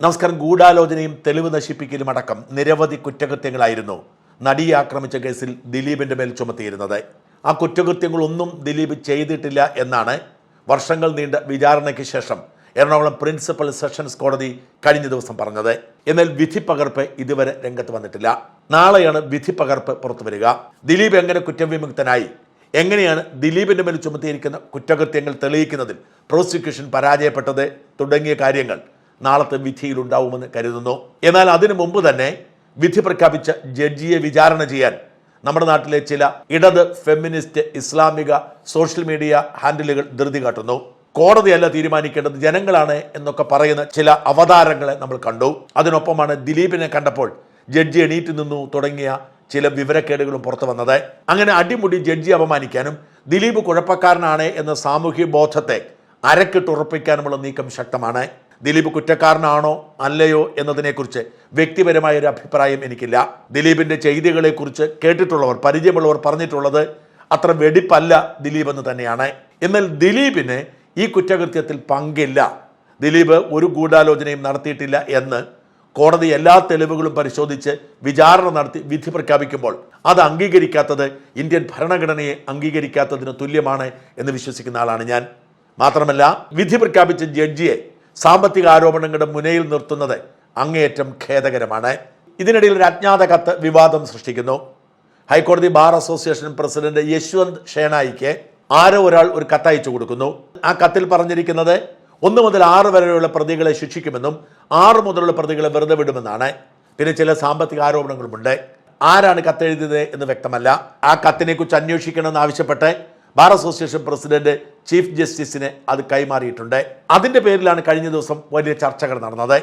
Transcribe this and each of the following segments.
നമസ്കാരം. ഗൂഢാലോചനയും തെളിവ് നശിപ്പിക്കലും അടക്കം നിരവധി കുറ്റകൃത്യങ്ങളായിരുന്നു നടിയെ ആക്രമിച്ച കേസിൽ ദിലീപിന്റെ മേൽ ചുമത്തിയിരുന്നത്. ആ കുറ്റകൃത്യങ്ങളൊന്നും ദിലീപ് ചെയ്തിട്ടില്ല എന്നാണ് വർഷങ്ങൾ നീണ്ട വിചാരണയ്ക്ക് ശേഷം എറണാകുളം പ്രിൻസിപ്പൽ സെഷൻസ് കോടതി കഴിഞ്ഞ ദിവസം പറഞ്ഞത്. എന്നാൽ വിധി പകർപ്പ് ഇതുവരെ രംഗത്ത് വന്നിട്ടില്ല. നാളെയാണ് വിധി പകർപ്പ് പുറത്തു വരിക. ദിലീപ് എങ്ങനെ കുറ്റവിമുക്തനായി എങ്ങനെയാണ് ദിലീപിന്റെ മേൽ ചുമത്തിയിരിക്കുന്ന കുറ്റകൃത്യങ്ങൾ തെളിയിക്കുന്നതിൽ പ്രോസിക്യൂഷൻ പരാജയപ്പെട്ടത് തുടങ്ങിയ കാര്യങ്ങൾ നാളത്തെ വിധിയിലുണ്ടാവുമെന്ന് കരുതുന്നു. എന്നാൽ അതിനു മുമ്പ് തന്നെ വിധി പ്രഖ്യാപിച്ച ജഡ്ജിയെ വിചാരണ ചെയ്യാൻ നമ്മുടെ നാട്ടിലെ ചില ഇടത് ഫെമിനിസ്റ്റ് ഇസ്ലാമിക സോഷ്യൽ മീഡിയ ഹാൻഡിലുകൾ ധൃതി കാട്ടുന്നു. കോടതിയല്ല തീരുമാനിക്കേണ്ടത് ജനങ്ങളാണ് എന്നൊക്കെ പറയുന്ന ചില അവതാരങ്ങളെ നമ്മൾ കണ്ടു. അതിനൊപ്പമാണ് ദിലീപിനെ കണ്ടപ്പോൾ ജഡ്ജി എണീറ്റ് നിന്നു തുടങ്ങിയ ചില വിവരക്കേടുകളും പുറത്തു വന്നത്. അങ്ങനെ അടിമുടി ജഡ്ജി അപമാനിക്കാനും ദിലീപ് കുഴപ്പക്കാരനാണ് എന്ന സാമൂഹ്യ ബോധത്തെ അരക്കിട്ടുറപ്പിക്കാനുമുള്ള നീക്കം ശക്തമാണ്. ദിലീപ് കുറ്റക്കാരനാണോ അല്ലയോ എന്നതിനെക്കുറിച്ച് വ്യക്തിപരമായ ഒരു അഭിപ്രായം എനിക്കില്ല. ദിലീപിന്റെ ചെയ്തികളെക്കുറിച്ച് കേട്ടിട്ടുള്ളവർ പരിചയമുള്ളവർ പറഞ്ഞിട്ടുള്ളത് അത്ര വെടിപ്പല്ല ദിലീപ് എന്ന് തന്നെയാണ്. എന്നാൽ ദിലീപിന് ഈ കുറ്റകൃത്യത്തിൽ പങ്കില്ല. ദിലീപ് ഒരു ഗൂഢാലോചനയും നടത്തിയിട്ടില്ല എന്ന് കോടതി എല്ലാ തെളിവുകളും പരിശോധിച്ച് വിചാരണ നടത്തി വിധി പ്രഖ്യാപിക്കുമ്പോൾ അത് അംഗീകരിക്കാത്തത് ഇന്ത്യൻ ഭരണഘടനയെ അംഗീകരിക്കാത്തതിന് തുല്യമാണ് എന്ന് വിശ്വസിക്കുന്ന ആളാണ് ഞാൻ. മാത്രമല്ല വിധി പ്രഖ്യാപിച്ച ജഡ്ജിയെ സാമ്പത്തിക ആരോപണങ്ങളുടെ മുനയിൽ നിർത്തുന്നത് അങ്ങേയറ്റം ഖേദകരമാണ്. ഇതിനിടയിൽ ഒരു അജ്ഞാത കത്ത് വിവാദം സൃഷ്ടിക്കുന്നു. ഹൈക്കോടതി ബാർ അസോസിയേഷൻ പ്രസിഡന്റ് യശ്വന്ത് ഷേണായിക്ക് ആരോ ഒരാൾ ഒരു കത്തയച്ചു കൊടുക്കുന്നു. ആ കത്തിൽ പറഞ്ഞിരിക്കുന്നത് ഒന്ന് മുതൽ ആറ് വരെയുള്ള പ്രതികളെ ശിക്ഷിക്കുമെന്നും ആറ് മുതലുള്ള പ്രതികളെ വെറുതെ വിടുമെന്നാണ്. പിന്നെ ചില സാമ്പത്തിക ആരോപണങ്ങളുമുണ്ട്. ആരാണ് കത്തെഴുതിയത് എന്ന് വ്യക്തമല്ല. ആ കത്തിനെ കുറിച്ച് അന്വേഷിക്കണമെന്ന് ആവശ്യപ്പെട്ട് ബാർ അസോസിയേഷൻ പ്രസിഡന്റ് ചീഫ് ജസ്റ്റിസിനെ അത് കൈമാറിയിട്ടുണ്ട്. അതിന്റെ പേരിലാണ് കഴിഞ്ഞ ദിവസം വലിയ ചർച്ചകൾ നടന്നത്.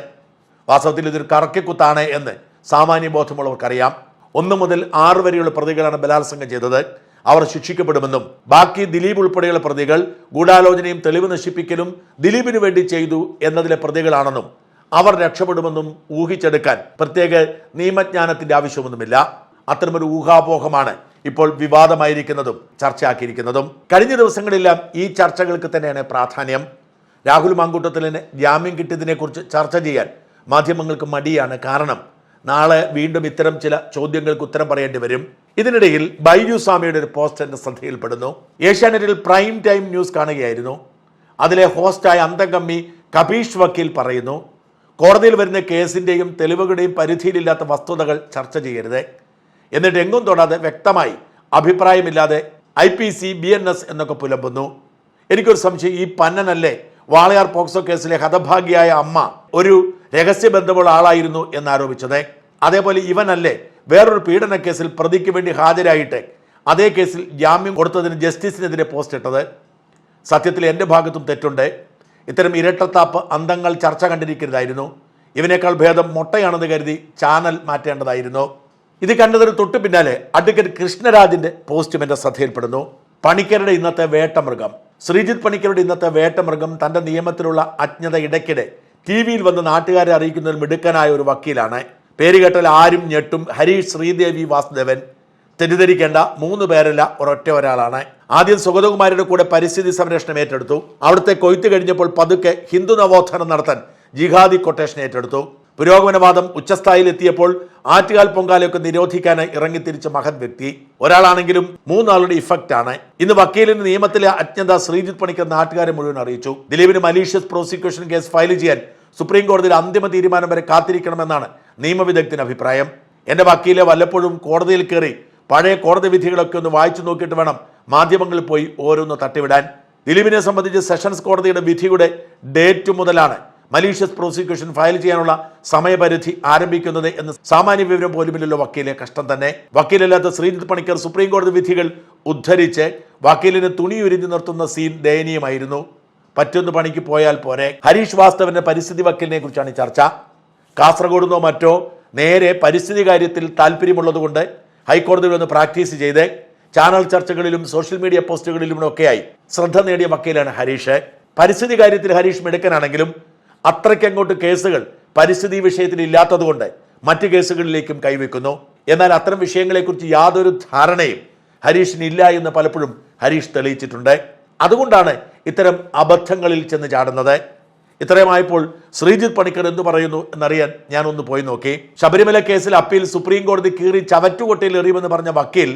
വാസ്തവത്തിൽ ഇതൊരു കറക്കിക്കുത്താണ് എന്ന് സാമാന്യ ബോധമുള്ളവർക്കറിയാം. ഒന്ന് മുതൽ ആറ് വരെയുള്ള പ്രതികളാണ് ബലാത്സംഗം ചെയ്തത്. അവർ ശിക്ഷിക്കപ്പെടുമെന്നും ബാക്കി ദിലീപ് ഉൾപ്പെടെയുള്ള പ്രതികൾ ഗൂഢാലോചനയും തെളിവ് നശിപ്പിക്കലും ദിലീപിനു വേണ്ടി ചെയ്തു എന്നതിലെ പ്രതികളാണെന്നും അവർ രക്ഷപ്പെടുമെന്നും ഊഹിച്ചെടുക്കാൻ പ്രത്യേക നിയമജ്ഞാനത്തിന്റെ ആവശ്യമൊന്നുമില്ല. അത്തരമൊരു ഊഹാപോഹമാണ് ഇപ്പോൾ വിവാദമായിരിക്കുന്നതും ചർച്ചയാക്കിയിരിക്കുന്നതും. കഴിഞ്ഞ ദിവസങ്ങളെല്ലാം ഈ ചർച്ചകൾക്ക് തന്നെയാണ് പ്രാധാന്യം. രാഹുൽ മാങ്കൂട്ടത്തിലിന് ജാമ്യം കിട്ടിയതിനെക്കുറിച്ച് ചർച്ച ചെയ്യാൻ മാധ്യമങ്ങൾക്ക് മടിയാണ് കാരണം. നാളെ വീണ്ടും ഇത്തരം ചില ചോദ്യങ്ങൾക്ക് ഉത്തരം പറയേണ്ടി വരും. ഇതിനിടയിൽ ബൈജു സ്വാമിയുടെ ഒരു പോസ്റ്റ് എന്റെ ശ്രദ്ധയിൽപ്പെടുന്നു. ഏഷ്യാനെറ്റിൽ പ്രൈം ടൈം ന്യൂസ് കാണുകയായിരുന്നു. അതിലെ ഹോസ്റ്റായ അന്തംഗമ്മി കപീഷ് വക്കീൽ പറയുന്നു കോടതിയിൽ വരുന്ന കേസിന്റെയും തെളിവുകളുടെയും പരിധിയിലില്ലാത്ത വസ്തുതകൾ ചർച്ച ചെയ്യരുത്. എന്നിട്ട് എങ്ങും തൊടാതെ വ്യക്തമായി അഭിപ്രായമില്ലാതെ I P C B N S എന്നൊക്കെ പുലമ്പുന്നു. എനിക്കൊരു സംശയം ഈ പന്നനല്ലേ വാളയാർ പോക്സോ കേസിലെ ഹതഭാഗ്യായ അമ്മ ഒരു രഹസ്യബന്ധമുള്ള ആളായിരുന്നു എന്നാരോപിച്ചത്. അതേപോലെ ഇവനല്ലേ വേറൊരു പീഡന കേസിൽ പ്രതിക്ക് വേണ്ടി ഹാജരായിട്ട് അതേ കേസിൽ ജാമ്യം കൊടുത്തതിന് ജസ്റ്റിസിനെതിരെ പോസ്റ്റ് ഇട്ടത്. സത്യത്തിൽ എന്റെ ഭാഗത്തും തെറ്റുണ്ട്. ഇത്തരം ഇരട്ടത്താപ്പ് അന്തങ്ങൾ ചർച്ച കണ്ടിരിക്കരുതായിരുന്നു. ഇവനേക്കാൾ ഭേദം മുട്ടയാണെന്ന് കരുതി ചാനൽ മാറ്റേണ്ടതായിരുന്നു. ഇത് കണ്ടതിന് തൊട്ടു പിന്നാലെ അഡ്വക്കേറ്റ് കൃഷ്ണരാജിന്റെ പോസ്റ്റും എന്റെ ശ്രദ്ധയിൽപ്പെടുന്നു. പണിക്കരുടെ ഇന്നത്തെ വേട്ടമൃഗം ശ്രീജിത് പണിക്കരുടെ ഇന്നത്തെ വേട്ടമൃഗം തന്റെ നിയമത്തിലുള്ള അജ്ഞത ഇടയ്ക്കിടെ ടി വിയിൽ വന്ന് നാട്ടുകാരെ അറിയിക്കുന്നതിൽ മിടുക്കനായ ഒരു വക്കീലാണ്. പേര് കേട്ടാൽ ആരും ഞെട്ടും. ഹരീഷ് ശ്രീദേവി വാസുദേവൻ. തെറ്റിദ്ധരിക്കേണ്ട മൂന്ന് പേരല്ല ഒരൊറ്റ ഒരാളാണ്. ആദ്യം സുഗതകുമാരിയുടെ കൂടെ പരിസ്ഥിതി സംരക്ഷണം ഏറ്റെടുത്തു. അവിടുത്തെ കൊയ്ത്ത് കഴിഞ്ഞപ്പോൾ പതുക്കെ ഹിന്ദു നവോത്ഥാനം നടത്താൻ ജിഹാദി കൊട്ടേഷൻ ഏറ്റെടുത്തു. പുരോഗമനവാദം ഉച്ചസ്ഥായിയിൽ എത്തിയപ്പോൾ ആറ്റുകാൽ പൊങ്കാലയൊക്കെ നിരോധിക്കാനായി ഇറങ്ങിത്തിരിച്ച മഹത് വ്യക്തി ഒരാളാണെങ്കിലും മൂന്നാളുടെ ഇഫക്റ്റ് ആണ് ഇന്ന് വക്കീലിന് നിയമത്തിലെ അജ്ഞത ശ്രീജിത് പണിക്കർ നാട്ടുകാരെ മുഴുവൻ അറിയിച്ചു. ദിലീപിന് മലീഷ്യസ് പ്രോസിക്യൂഷൻ കേസ് ഫയൽ ചെയ്യാൻ സുപ്രീം കോടതിയിൽ അന്തിമ തീരുമാനം വരെ കാത്തിരിക്കണമെന്നാണ് നിയമവിദഗ്ധന്റെ അഭിപ്രായം. എന്റെ വക്കീലെ വല്ലപ്പോഴും കോടതിയിൽ കയറി പഴയ കോടതി വിധികളൊക്കെ ഒന്ന് വായിച്ചു നോക്കിയിട്ട് വേണം മാധ്യമങ്ങളിൽ പോയി ഓരോന്ന് തട്ടിവിടാൻ. ദിലീപിനെ സംബന്ധിച്ച് സെഷൻസ് കോടതിയുടെ വിധിയുടെ ഡേറ്റ് മുതലാണ് മലീഷ്യസ് പ്രോസിക്യൂഷൻ ഫയൽ ചെയ്യാനുള്ള സമയപരിധി ആരംഭിക്കുന്നത് എന്ന് സാമാന്യ വിവരം പോലുമില്ലല്ലോ വക്കീലെ കഷ്ടം തന്നെ. വക്കീലല്ലാത്ത ശ്രീജിത് പണിക്കർ സുപ്രീം കോടതി വിധികൾ ഉദ്ധരിച്ച് വക്കീലിന് തുണിയുരിഞ്ഞു നിർത്തുന്ന സീൻ ദയനീയമായിരുന്നു. പറ്റൊന്ന് പണിക്ക് പോയാൽ പോരെ. ഹരീഷ് വാസ്തവന്റെ പരിസ്ഥിതി വക്കീലിനെ കുറിച്ചാണ് ചർച്ച. കാസർഗോഡ് നിന്നോ മറ്റോ നേരെ പരിസ്ഥിതി കാര്യത്തിൽ താല്പര്യമുള്ളതുകൊണ്ട് ഹൈക്കോടതിയിൽ ഒന്ന് പ്രാക്ടീസ് ചെയ്ത് ചാനൽ ചർച്ചകളിലും സോഷ്യൽ മീഡിയ പോസ്റ്റുകളിലും ഒക്കെയായി ശ്രദ്ധ നേടിയ വക്കീലാണ് ഹരീഷ്. പരിസ്ഥിതി കാര്യത്തിൽ ഹരീഷ് മിടുക്കനാണെങ്കിലും അത്രയ്ക്ക് അങ്ങോട്ട് കേസുകൾ പരിസ്ഥിതി വിഷയത്തിൽ ഇല്ലാത്തതുകൊണ്ട് മറ്റ് കേസുകളിലേക്കും കൈവയ്ക്കുന്നു. എന്നാൽ അത്തരം വിഷയങ്ങളെക്കുറിച്ച് യാതൊരു ധാരണയും ഹരീഷിന് ഇല്ല എന്ന് പലപ്പോഴും ഹരീഷ് തെളിയിച്ചിട്ടുണ്ട്. അതുകൊണ്ടാണ് ഇത്തരം അബദ്ധങ്ങളിൽ ചെന്ന് ചാടുന്നത്. ഇത്രയുമായപ്പോൾ ശ്രീജിത്ത് പണിക്കർ എന്തു പറയുന്നു എന്നറിയാൻ ഞാൻ ഒന്ന് പോയി നോക്കി. ശബരിമല കേസിൽ അപ്പീൽ സുപ്രീം കോടതി കീറി ചവറ്റുകൊട്ടയിൽ എറിയുമെന്ന് പറഞ്ഞ വക്കീൽ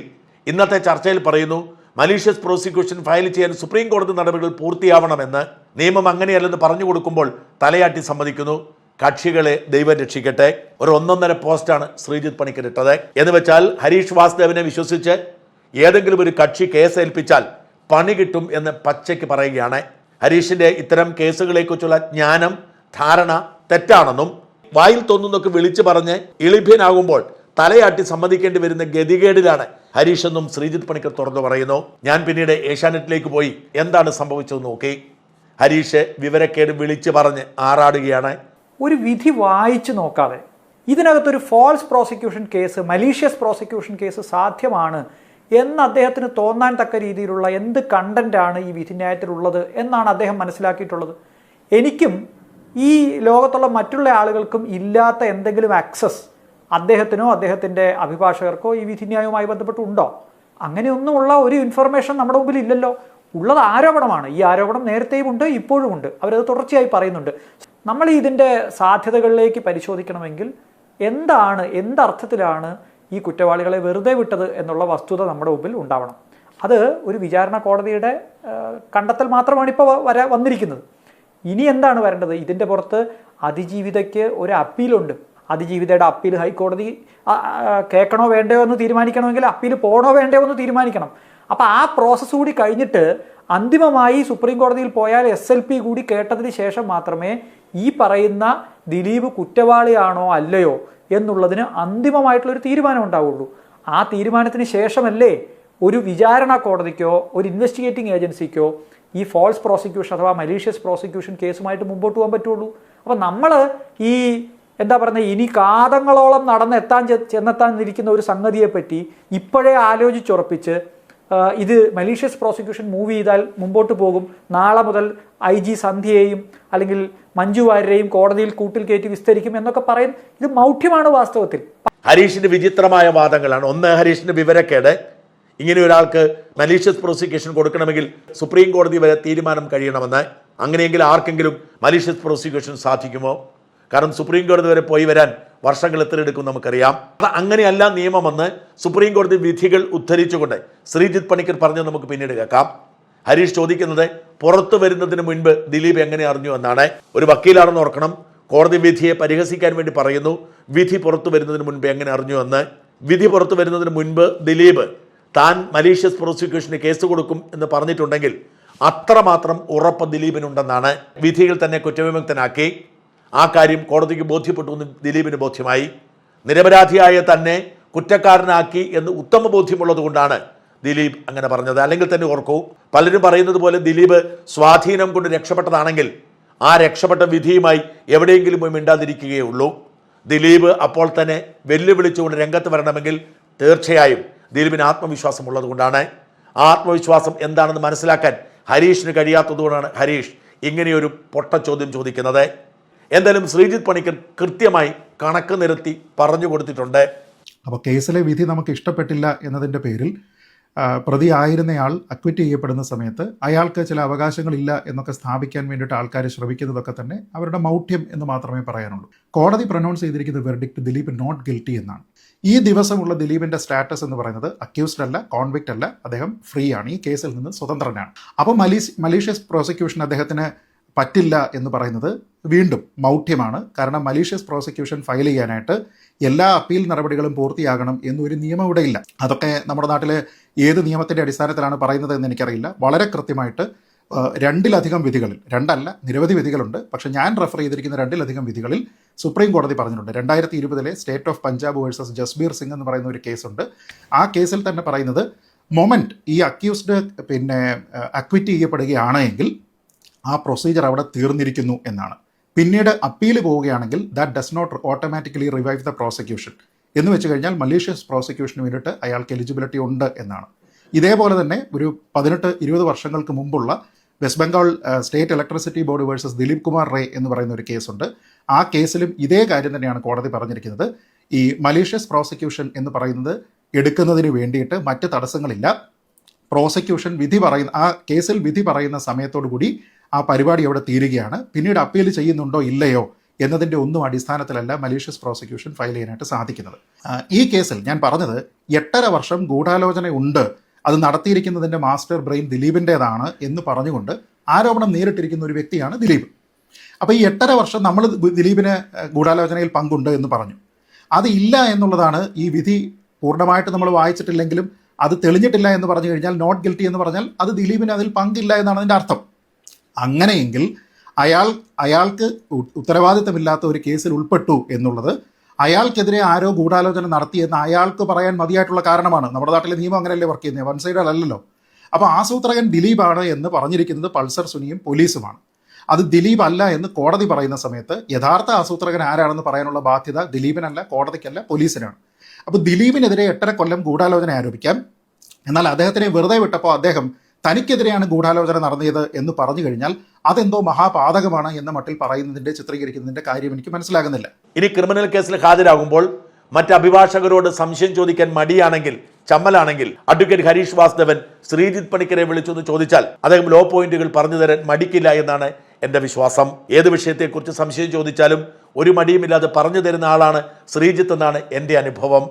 ഇന്നത്തെ ചർച്ചയിൽ പറയുന്നു മലീഷ്യസ് പ്രോസിക്യൂഷൻ ഫയൽ ചെയ്യാൻ സുപ്രീം കോടതി നടപടികൾ പൂർത്തിയാവണമെന്ന് നിയമം അങ്ങനെയല്ലെന്ന് പറഞ്ഞു കൊടുക്കുമ്പോൾ തലയാട്ടി സമ്മതിക്കുന്നു. കക്ഷികളെ ദൈവം രക്ഷിക്കട്ടെ. ഒരു ഒന്നൊന്നര പോസ്റ്റാണ് ശ്രീജിത്ത് പണിക്കർ ഇട്ടത്. എന്ന് വെച്ചാൽ ഹരീഷ് വാസുദേവനെ വിശ്വസിച്ച് ഏതെങ്കിലും ഒരു കക്ഷി കേസ് ഏൽപ്പിച്ചാൽ പണി കിട്ടും എന്ന് പച്ചയ്ക്ക് പറയുകയാണ്. ഹരീഷിന്റെ ഇത്തരം കേസുകളെക്കുറിച്ചുള്ള ജ്ഞാനം ധാരണ തെറ്റാണെന്നും വായിൽ തോന്നുന്നൊക്കെ വിളിച്ചു പറഞ്ഞ് ഇളിഭ്യനാകുമ്പോൾ തലയാട്ടി സമ്മതിക്കേണ്ടി വരുന്ന ഗതികേടിലാണ് ഹരീഷ് എന്നും ശ്രീജിത്ത് പണിക്കർ തുറന്നു പറയുന്നു. ഞാൻ പിന്നീട് ഏഷ്യാനെറ്റിലേക്ക് പോയി എന്താണ് സംഭവിച്ചത് നോക്കി. ഹരീഷ് വിവരക്കേട് വിളിച്ചു പറഞ്ഞ് ആറാടുകയാണ്. ഒരു വിധി വായിച്ചു നോക്കാതെ ഇതിനകത്തൊരു false prosecution case malicious prosecution case സാധ്യമാണ് എന്ന് അദ്ദേഹത്തിന് തോന്നാൻ തക്ക രീതിയിലുള്ള എന്ത് കണ്ടന്റാണ് ഈ വിധിന്യായത്തിലുള്ളത് എന്നാണ് അദ്ദേഹം മനസ്സിലാക്കിയിട്ടുള്ളത്. എനിക്കും ഈ ലോകത്തുള്ള മറ്റുള്ള ആളുകൾക്കും ഇല്ലാത്ത എന്തെങ്കിലും ആക്സസ് അദ്ദേഹത്തിനോ അദ്ദേഹത്തിന്റെ അഭിഭാഷകർക്കോ ഈ വിധിന്യായവുമായി ബന്ധപ്പെട്ടുണ്ടോ? അങ്ങനെയൊന്നുമുള്ള ഒരു ഇൻഫർമേഷൻ നമ്മുടെ മുമ്പിൽ ഇല്ലല്ലോ ഉള്ളത് ആരോപണമാണ്. ഈ ആരോപണം നേരത്തെയും ഉണ്ട് ഇപ്പോഴും ഉണ്ട്. അവരത് തുടർച്ചയായി പറയുന്നുണ്ട്. നമ്മൾ ഇതിന്റെ സാധ്യതകളിലേക്ക് പരിശോധിക്കണമെങ്കിൽ എന്താണ് എന്തർത്ഥത്തിലാണ് ഈ കുറ്റവാളികളെ വെറുതെ വിട്ടത് എന്നുള്ള വസ്തുത നമ്മുടെ മുമ്പിൽ ഉണ്ടാവണം. അത് ഒരു വിചാരണ കോടതിയുടെ കണ്ടെത്തൽ മാത്രമാണ് ഇപ്പോൾ വര വന്നിരിക്കുന്നത്. ഇനി എന്താണ് വരേണ്ടത്? ഇതിന്റെ പുറത്ത് അതിജീവിതയ്ക്ക് ഒരു അപ്പീലുണ്ട്. അതിജീവിതയുടെ അപ്പീൽ ഹൈക്കോടതി കേൾക്കണോ വേണ്ടയോ എന്ന് തീരുമാനിക്കണമെങ്കിൽ അപ്പീൽ പോകണോ വേണ്ടയോ എന്ന് തീരുമാനിക്കണം. അപ്പോൾ ആ പ്രോസസ്സ് കൂടി കഴിഞ്ഞിട്ട് അന്തിമമായി സുപ്രീം കോടതിയിൽ പോയാൽ എസ് എൽ പി കൂടി കേട്ടതിന് ശേഷം മാത്രമേ ഈ പറയുന്ന ദിലീപ് കുറ്റവാളിയാണോ അല്ലയോ എന്നുള്ളതിന് അന്തിമമായിട്ടുള്ളൊരു തീരുമാനം ഉണ്ടാവുള്ളൂ. ആ തീരുമാനത്തിന് ശേഷമല്ലേ ഒരു വിചാരണ കോടതിക്കോ ഒരു ഇൻവെസ്റ്റിഗേറ്റിംഗ് ഏജൻസിക്കോ ഈ ഫോൾസ് പ്രോസിക്യൂഷൻ അഥവാ മലീഷ്യസ് പ്രോസിക്യൂഷൻ കേസുമായിട്ട് മുമ്പോട്ട് പോകാൻ പറ്റുള്ളൂ. അപ്പോൾ നമ്മൾ ഈ എന്താ പറയുന്നത് ഇനി കാതങ്ങളോളം നടന്നെത്താൻ ചെന്നെത്താൻ ഇരിക്കുന്ന ഒരു സംഗതിയെപ്പറ്റി ഇപ്പോഴേ ആലോചിച്ചുറപ്പിച്ച് ഇത് മലീഷ്യസ് പ്രോസിക്യൂഷൻ മൂവ് ചെയ്താൽ മുമ്പോട്ട് പോകും. നാളെ മുതൽ ഐ ജി സന്ധ്യയെയും അല്ലെങ്കിൽ മഞ്ജു വാര്യരെയും കോടതിയിൽ കൂട്ടിൽ കയറ്റി വിസ്തരിക്കും എന്നൊക്കെ പറയും. ഇത് മൗഢ്യമാണ് വാസ്തവത്തിൽ. ഹരീഷിന്റെ വിചിത്രമായ വാദങ്ങളാണ്. ഒന്ന് ഹരീഷിന്റെ വിവരക്കേട്. ഇങ്ങനെ ഒരാൾക്ക് മലീഷ്യസ് പ്രോസിക്യൂഷൻ കൊടുക്കണമെങ്കിൽ സുപ്രീം കോടതി വരെ തീരുമാനം കഴിയണമെന്ന്. അങ്ങനെയെങ്കിൽ ആർക്കെങ്കിലും മലീഷ്യസ് പ്രോസിക്യൂഷൻ സാധിക്കുമോ? കാരണം സുപ്രീം കോടതി വരെ പോയി വരാൻ വർഷങ്ങൾ എത്ര എടുക്കും നമുക്കറിയാം അങ്ങനെയല്ല നിയമമെന്ന് സുപ്രീം കോടതി വിധികൾ ഉദ്ധരിച്ചുകൊണ്ട് ശ്രീജിത്ത് പണിക്കർ പറഞ്ഞത് നമുക്ക് പിന്നീട് കേൾക്കാം. ഹരീഷ് ചോദിക്കുന്നത് പുറത്തു വരുന്നതിന് മുൻപ് ദിലീപ് എങ്ങനെ അറിഞ്ഞു എന്നാണ്. ഒരു വക്കീലാണെന്ന് ഓർക്കണം. കോടതി വിധിയെ പരിഹസിക്കാൻ വേണ്ടി പറയുന്നു. വിധി പുറത്തു വരുന്നതിന് മുൻപ് എങ്ങനെ അറിഞ്ഞു എന്ന്. വിധി പുറത്തു വരുന്നതിന് മുൻപ് ദിലീപ് താൻ മലീഷ്യസ് പ്രോസിക്യൂഷന് കേസ് കൊടുക്കും എന്ന് പറഞ്ഞിട്ടുണ്ടെങ്കിൽ അത്രമാത്രം ഉറപ്പ് ദിലീപിനുണ്ടെന്നാണ്. വിധിയിൽ തന്നെ കുറ്റവിമുക്തനാക്കി. ആ കാര്യം കോടതിക്ക് ബോധ്യപ്പെട്ടു എന്ന് ദിലീപിന് ബോധ്യമായി. നിരപരാധിയായ തന്നെ കുറ്റക്കാരനാക്കി എന്ന് ഉത്തമ ബോധ്യമുള്ളതുകൊണ്ടാണ് ദിലീപ് അങ്ങനെ പറഞ്ഞത്. അല്ലെങ്കിൽ തന്നെ ഓർക്കൂ പലരും പറയുന്നത് പോലെ ദിലീപ് സ്വാധീനം കൊണ്ട് രക്ഷപ്പെട്ടതാണെങ്കിൽ ആ രക്ഷപ്പെട്ട വിധിയുമായി എവിടെയെങ്കിലും പോയി മിണ്ടാതിരിക്കുകയുള്ളൂ ദിലീപ് അപ്പോൾ തന്നെ വെല്ലുവിളിച്ചുകൊണ്ട് രംഗത്ത് വരണമെങ്കിൽ തീർച്ചയായും ദിലീപിന് ആത്മവിശ്വാസം ഉള്ളതുകൊണ്ടാണ് ആ ആത്മവിശ്വാസം എന്താണെന്ന് മനസ്സിലാക്കാൻ ഹരീഷിന് കഴിയാത്തതുകൊണ്ടാണ് ഹരീഷ് ഇങ്ങനെയൊരു പൊട്ട ചോദ്യം ചോദിക്കുന്നത്. എന്തായാലും ശ്രീജിത്ത് പണിക്കർ കൃത്യമായി കണക്ക് നിരത്തി പറഞ്ഞു കൊടുത്തിട്ടുണ്ട്. അപ്പോൾ കേസിലെ വിധി നമുക്ക് ഇഷ്ടപ്പെട്ടില്ല എന്നതിന്റെ പേരിൽ പ്രതി ആയിരുന്നയാൾ അക്വിറ്റ് ചെയ്യപ്പെടുന്ന സമയത്ത് അയാൾക്ക് ചില അവകാശങ്ങളില്ല എന്നൊക്കെ സ്ഥാപിക്കാൻ വേണ്ടിയിട്ട് ആൾക്കാർ ശ്രമിക്കുന്നതൊക്കെ തന്നെ അവരുടെ മൗഢ്യം എന്ന് മാത്രമേ പറയാനുള്ളൂ. കോടതി പ്രൊനൗൺസ് ചെയ്തിരിക്കുന്ന വെർഡിക്ട് ദിലീപ് നോട്ട് ഗിൽറ്റി എന്നാണ്. ഈ ദിവസമുള്ള ദിലീപിന്റെ സ്റ്റാറ്റസ് എന്ന് പറയുന്നത് അക്യൂസ്ഡ് അല്ല കോൺവിക്റ്റ് അല്ല അദ്ദേഹം ഫ്രീ ആണ് ഈ കേസിൽ നിന്ന് സ്വതന്ത്രനാണ്. അപ്പോൾ മലീസ് മലീഷ്യസ് പ്രോസിക്യൂഷൻ അദ്ദേഹത്തിന് പറ്റില്ല എന്ന് പറയുന്നത് വീണ്ടും മൗഢ്യമാണ്. കാരണം മലീഷ്യസ് പ്രോസിക്യൂഷൻ ഫയൽ ചെയ്യാനായിട്ട് എല്ലാ അപ്പീൽ നടപടികളും പൂർത്തിയാകണം എന്നൊരു നിയമം ഇവിടെ ഇല്ല. അതൊക്കെ നമ്മുടെ നാട്ടിലെ ഏത് നിയമത്തിന്റെ അടിസ്ഥാനത്തിലാണ് പറയുന്നത് എന്ന് എനിക്കറിയില്ല. വളരെ കൃത്യമായിട്ട് രണ്ടിലധികം വിധികളിൽ രണ്ടല്ല നിരവധി വിധികളുണ്ട്. പക്ഷേ ഞാൻ റെഫർ ചെയ്തിരിക്കുന്ന രണ്ടിലധികം വിധികളിൽ സുപ്രീം കോടതി പറഞ്ഞിട്ടുണ്ട്. രണ്ടായിരത്തി ഇരുപതിലെ state of Punjab versus Jasbir Singh എന്ന് പറയുന്ന ഒരു കേസുണ്ട്. ആ കേസിൽ തന്നെ പറയുന്നത് മൊമെന്റ് ഈ അക്യൂസ്ഡ് പിന്നെ അക്വിറ്റ് ചെയ്യപ്പെടുകയാണ് എങ്കിൽ ആ പ്രൊസീജിയർ അവിടെ തീർന്നിരിക്കുന്നു എന്നാണ്. പിന്നീട് അപ്പീൽ പോവുകയാണെങ്കിൽ that does not automatically revive the prosecution എന്ന് വെച്ച് കഴിഞ്ഞാൽ മലീഷ്യസ് പ്രോസിക്യൂഷന് വേണ്ടിയിട്ട് അയാൾക്ക് എലിജിബിലിറ്റി ഉണ്ട് എന്നാണ്. ഇതേപോലെ തന്നെ ഒരു പതിനെട്ട് ഇരുപത് വർഷങ്ങൾക്ക് മുമ്പുള്ള West Bengal state electricity board versus Dilip Kumar Ray എന്ന് പറയുന്ന ഒരു കേസുണ്ട് ആ കേസിലും ഇതേ കാര്യം തന്നെയാണ് കോടതി പറഞ്ഞിരിക്കുന്നത്. ഈ മലീഷ്യസ് പ്രോസിക്യൂഷൻ എന്ന് പറയുന്നത് എടുക്കുന്നതിന് വേണ്ടിയിട്ട് മറ്റ് തടസ്സങ്ങളില്ല. പ്രോസിക്യൂഷൻ വിധി പറയുന്ന ആ കേസിൽ വിധി പറയുന്ന സമയത്തോടു കൂടി ആ പരിപാടി അവിടെ തീരുകയാണ്. പിന്നീട് അപ്പീൽ ചെയ്യുന്നുണ്ടോ ഇല്ലയോ എന്നതിന്റെ ഒന്നും അടിസ്ഥാനത്തിലല്ല മലീഷ്യസ് പ്രോസിക്യൂഷൻ ഫയൽ ചെയ്യാനായിട്ട് സാധിക്കുന്നത്. ഈ കേസിൽ ഞാൻ പറഞ്ഞത് എട്ടര വർഷം ഗൂഢാലോചന ഉണ്ട്. അത് നടത്തിയിരിക്കുന്നതിന്റെ മാസ്റ്റർ ബ്രെയിൻ ദിലീപിന്റേതാണ് എന്ന് പറഞ്ഞുകൊണ്ട് ആരോപണം നേരിട്ടിരിക്കുന്ന ഒരു വ്യക്തിയാണ് ദിലീപ്. അപ്പോൾ ഈ എട്ടര വർഷം നമ്മൾ ദിലീപിന് ഗൂഢാലോചനയിൽ പങ്കുണ്ട് എന്ന് പറഞ്ഞു. അത് ഇല്ല എന്നുള്ളതാണ് ഈ വിധി പൂർണമായിട്ട് നമ്മൾ വായിച്ചിട്ടില്ലെങ്കിലും അത് തെളിഞ്ഞിട്ടില്ല എന്ന് പറഞ്ഞു കഴിഞ്ഞാൽ നോട്ട് ഗിൽറ്റി എന്ന് പറഞ്ഞാൽ അത് ദിലീപിന് അതിൽ പങ്കില്ല എന്നാണ് അതിന്റെ അർത്ഥം. അങ്ങനെയെങ്കിൽ അയാൾ അയാൾക്ക് ഉത്തരവാദിത്തമില്ലാത്ത ഒരു കേസിൽ ഉൾപ്പെട്ടു എന്നുള്ളത് അയാൾക്കെതിരെ ആരോ ഗൂഢാലോചന നടത്തിയെന്ന് അയാൾക്ക് പറയാൻ മതിയായിട്ടുള്ള കാരണമാണ്. നമ്മുടെ നാട്ടിലെ നിയമം അങ്ങനെയല്ലേ വർക്ക് ചെയ്യുന്നത് വൺ സൈഡ് അല്ലല്ലോ. അപ്പോൾ ആസൂത്രകൻ ദിലീപാണ് എന്ന് പറഞ്ഞിരിക്കുന്നത് പൾസർ സുനിയും പോലീസുമാണ്. അത് ദിലീപ് അല്ല എന്ന് കോടതി പറയുന്ന സമയത്ത് യഥാർത്ഥ ആസൂത്രകൻ ആരാണെന്ന് പറയാനുള്ള ബാധ്യത ദിലീപിനല്ല കോടതിക്കല്ല പോലീസിനാണ്. അപ്പോൾ ദിലീപിനെതിരെ എട്ടര കൊല്ലം ഗൂഢാലോചന ആരോപിക്കാം. എന്നാൽ അദ്ദേഹത്തിനെ വെറുതെ വിട്ടപ്പോൾ അദ്ദേഹം തനിക്കെതിരെയാണ് ഗൂഢാലോചന നടന്നത് എന്ന് പറഞ്ഞു കഴിഞ്ഞാൽ അതെന്തോ മഹാപാതകമാണ് എന്ന മട്ടിൽ പറയുന്നതിന്റെ ചിത്രീകരിക്കുന്നതിന്റെ കാര്യം എനിക്ക് മനസ്സിലാകുന്നില്ല. ഇനി ക്രിമിനൽ കേസിൽ ഹാജരാകുമ്പോൾ മറ്റ് അഭിഭാഷകരോട് സംശയം ചോദിക്കാൻ മടിയാണെങ്കിൽ ചമ്മലാണെങ്കിൽ അഡ്വക്കേറ്റ് ഹരീഷ് വാസ്തവൻ ശ്രീജിത് പണിക്കരെ വിളിച്ചൊന്ന് ചോദിച്ചാൽ അദ്ദേഹം ലോ പോയിന്റുകൾ പറഞ്ഞു തരാൻ മടിക്കില്ല എന്നാണ് എന്റെ വിശ്വാസം. ഏത് വിഷയത്തെക്കുറിച്ച് സംശയം ചോദിച്ചാലും ഒരു മടിയുമില്ലാതെ പറഞ്ഞു തരുന്ന ആളാണ് ശ്രീജിത്ത് എന്നാണ് എന്റെ അനുഭവം.